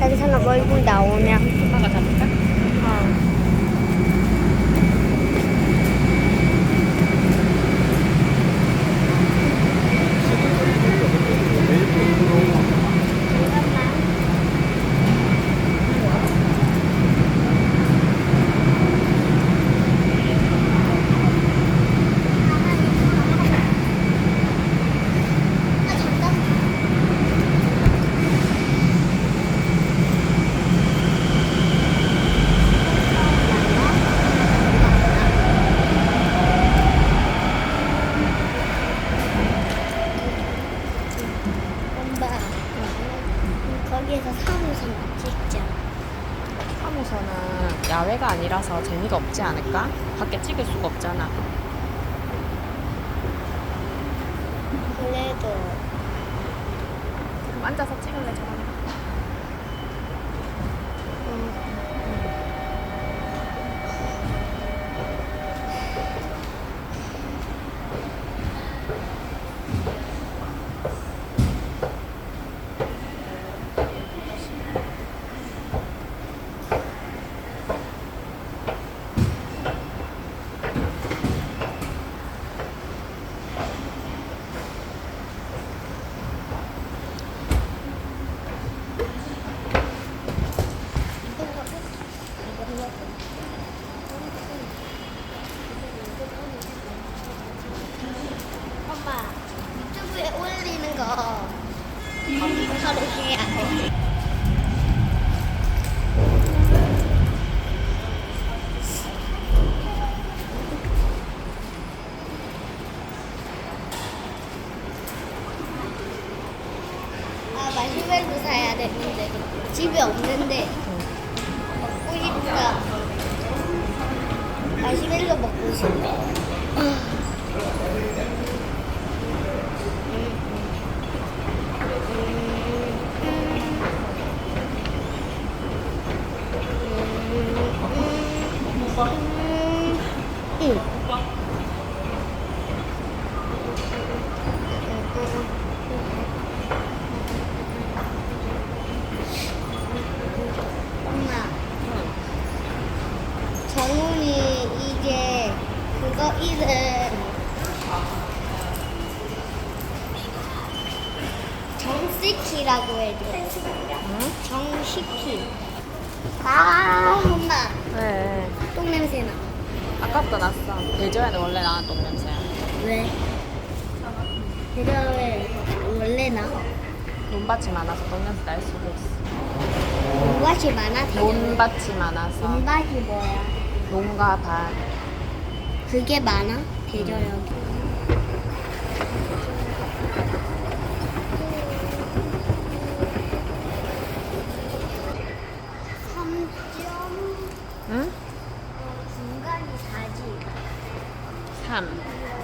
여기서 나 얼굴 나오면. 엄마가 잡을까? 거기에서 사무선 찍자. 사무소는 야외가 아니라서 재미가 없지 않을까? 밖에 찍을 수가 없잖아. 그래도 그럼 앉아서 찍을래, 저번에? 엄마 유튜브에 올리는 거 컴퓨터로 해야 돼. 아 마시멜로 사야 되는데 집에 없는데 싶다. 마시멜로 먹고 싶다. 응. 엄마, 정훈이 이제 그거 이름 정식키라고 해줘. 응? 정식키. 아, 엄마, 왜? 똥 냄새 나. 아까부터 났어. 대저에는 원래 나는 똥 냄새야. 왜? 대전에 원래 나? 논밭이 많아서 똥 냄새 날 수도 있어. 농밭이 많아 대전에. 논밭이 많아서. 농밭이 뭐야? 농가 밭. 그게 많아? 여기. 삼점 응? 중간이 4지. 3.